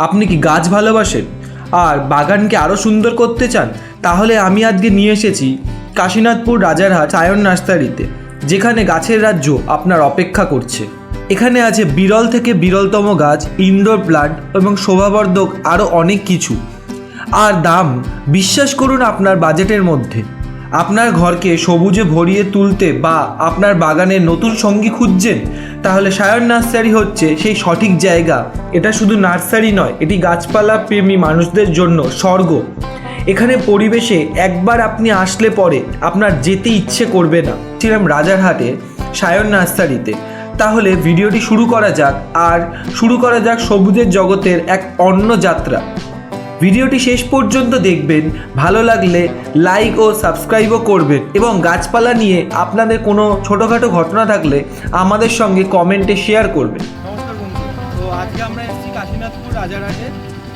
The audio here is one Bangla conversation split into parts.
আপনি কি গাছ ভালোবাসেন? আর বাগানকে আরও সুন্দর করতে চান, তাহলে আমি আজকে নিয়ে এসেছি কাশীনাথপুর রাজারহাট সায়ন নার্সারিতে, যেখানে গাছের রাজ্য আপনার অপেক্ষা করছে। এখানে আছে বিরল থেকে বিরলতম গাছ ইনডোর প্লান্ট এবং শোভাবর্ধক আরও অনেক কিছু। আর দাম, বিশ্বাস করুন আপনার বাজেটের মধ্যে। আপনার ঘরকে সবুজে ভরিয়ে তুলতে বা আপনার বাগানের নতুন সঙ্গী খুঁজছেন তাহলে সায়ন নার্সারি হচ্ছে সেই সঠিক জায়গা। এটা শুধু নার্সারি নয়, এটি গাছপালা প্রেমী মানুষদের জন্য স্বর্গ। এখানে পরিবেশে একবার আপনি আসলে পরে আপনার যেতে ইচ্ছে করবে না। ছিলাম রাজারহাটে সায়ন নার্সারিতে। তাহলে ভিডিওটি শুরু করা যাক, আর শুরু করা যাক সবুজের জগতের এক অন্য যাত্রা। ভিডিওটি শেষ পর্যন্ত দেখবেন। ভালো লাগলে লাইক ও সাবস্ক্রাইবও করবেন। এবং গাছপালা নিয়ে আপনাদের কোনো ছোটোখাটো ঘটনা থাকলে আমাদের সঙ্গে কমেন্টে শেয়ার করবেন। নমস্কার বন্ধু। তো আজকে আমরা এসেছি কাশীনাথপুর রাজারহাটে।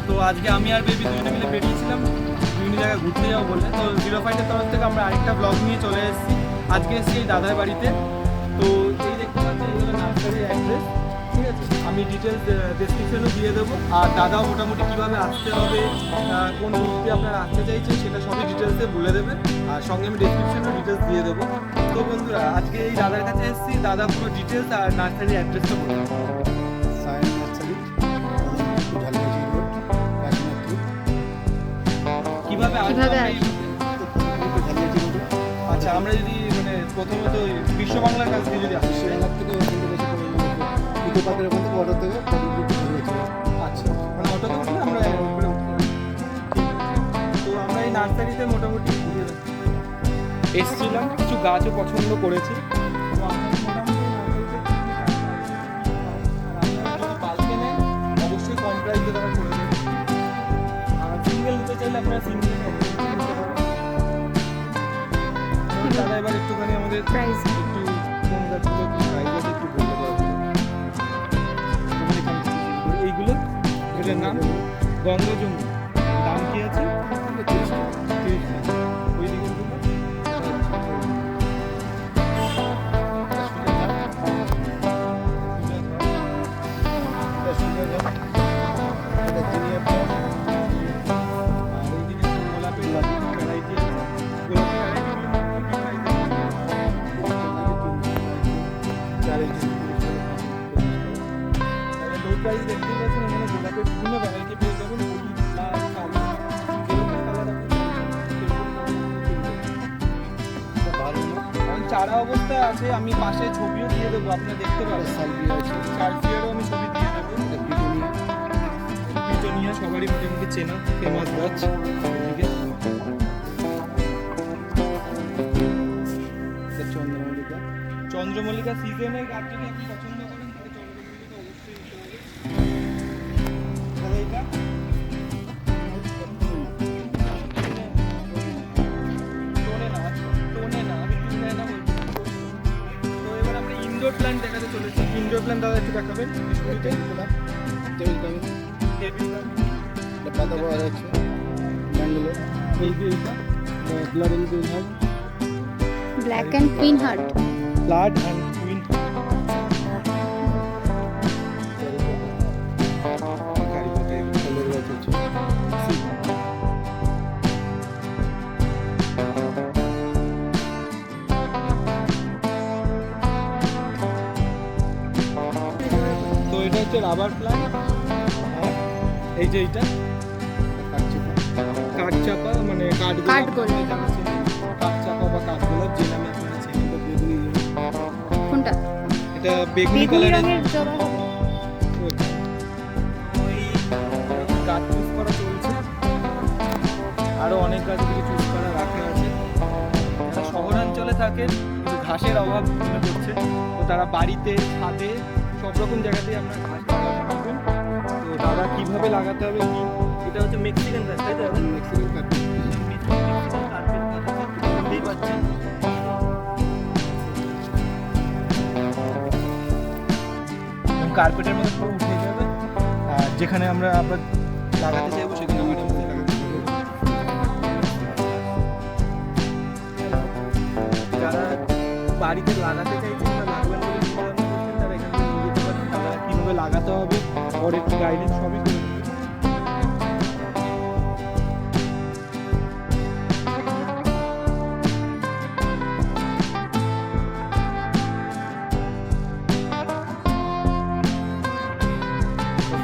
তো আজকে আমি আর বেবি দুজনে মিলে বেরিয়েছিলাম বিভিন্ন জায়গায় ঘুরতে যাব বলে। তো জিরো ফাইভের তরফ থেকে আমরা আরেকটা ব্লগ নিয়ে চলে এসেছি। আজকে এসেছি দাদার বাড়িতে। তো এই দেখতে পাচ্ছি এই হলো নার্সারির অ্যাড্রেস ঠিক আছে? আমি ডিটেলস ডেসক্রিপশনও দিয়ে দেবো। আর দাদাও মোটামুটি কীভাবে আসতে হবে কোন রুটে আপনারা আসতে চাইছেন সেটা সবই ডিটেলসে বলে দেবেন আর সঙ্গে আমি ডেসক্রিপশনও ডিটেলস দিয়ে দেবো। তো বন্ধুরা আজকে এই দাদার কাছে এসেছি। দাদা পুরো ডিটেলস আর নার্সারির অ্যাড্রেসটা বলে কীভাবে আচ্ছা আমরা যদি মানে প্রথমত বিশ্ব বাংলার কাছ থেকে যদি আসি। থেকে পার্কের ওখান থেকে অটো আচ্ছা মানে অটোতে উঠলে আমরা। তো আমরা এই নার্সারিতে মোটামুটি এসছিলাম কিছু গাছও পছন্দ করেছি। অবশ্যই কম প্রাইসে তারা করে দেবে। আর সিঙ্গেল নিতে চাইলে আপনারা সিঙ্গেল দাদা এবার একটুখানি আমাদের Price. একটু কোন গাছগুলো এটার নাম গঙ্গাজুম দাম কি আছে তিরিশ টাকা। প্রাইস দেখতেই পাচ্ছেন চারা অবস্থায় আছে আমি পাশে ছবিও দিয়ে দেবো আপনারা দেখতে পারেন সালভিয়া আছে আমি ছবি দিয়ে দেবো সবারই মোটামুটি চেনা ফেমাস গাছ চন্দ্রমল্লিকা চন্দ্রমল্লিকা সিজনের গাছ আপনি পছন্দ ইনডোর প্ল্যান্ট দেখাতে চলেছি ইনডোর প্ল্যান্ট দাদা একটু দেখাবেন শুরুতে টেবিল টেবিল কামিন টেবিল এটা পাতা পাওয়া যাচ্ছে ব্যাঙ্গালোর এই যে এইটা blood and green heart black and queen heart blood and এটা রাবার প্ল্যান্ট এই যে এইটা। কাঠ চাপা মানে কাঠ কাঠগোলাপ। কাঠ চাপা বা কাঠ গোলাপ যে নামে আপনারা চেনেন বেগুনি কোনটা? এটা বেগুনি কালারের গাছ চুজ করা চলছে। আরও অনেক গাছ থেকে চুজ করা রাখা আছে। শহরাঞ্চলে থাকেন কিন্তু ঘাসের অভাব মনে করছে তো তারা বাড়িতে ছাদে সব রকম জায়গাতেই আপনার ঘাস তো দাদা কীভাবে লাগাতে হবে? এটা হচ্ছে মেক্সিকান গাছ তাই তো? মেক্সিকান কার্পেট কার্পেটের মধ্যে পুরো উঠে যাবে আর যেখানে আমরা আবার লাগাতে চাইব সেখানে পারব যারা বাড়িতে লাগাতে চাইছেন লাগাতে হবে ওর একটু সবই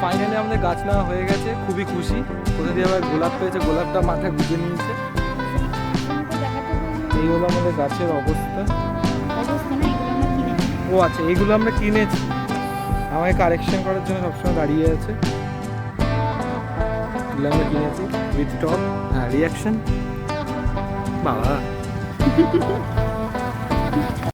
ফাইনালি আমাদের গাছ নেওয়া হয়ে গেছে খুবই খুশি। কোথা দিয়ে আবার গোলাপ পেয়েছে গোলাপটা মাথায় গুঁজে নিয়েছে। এই হলো আমাদের গাছের অবস্থা। ও আচ্ছা এইগুলো আমরা কিনেছি। আমায় কারেকশন করার জন্য সবসময় দাঁড়িয়ে আছে। এগুলো আমরা কিনেছি উইথ টপ হ্যাঁ রিয়াকশন বাবা।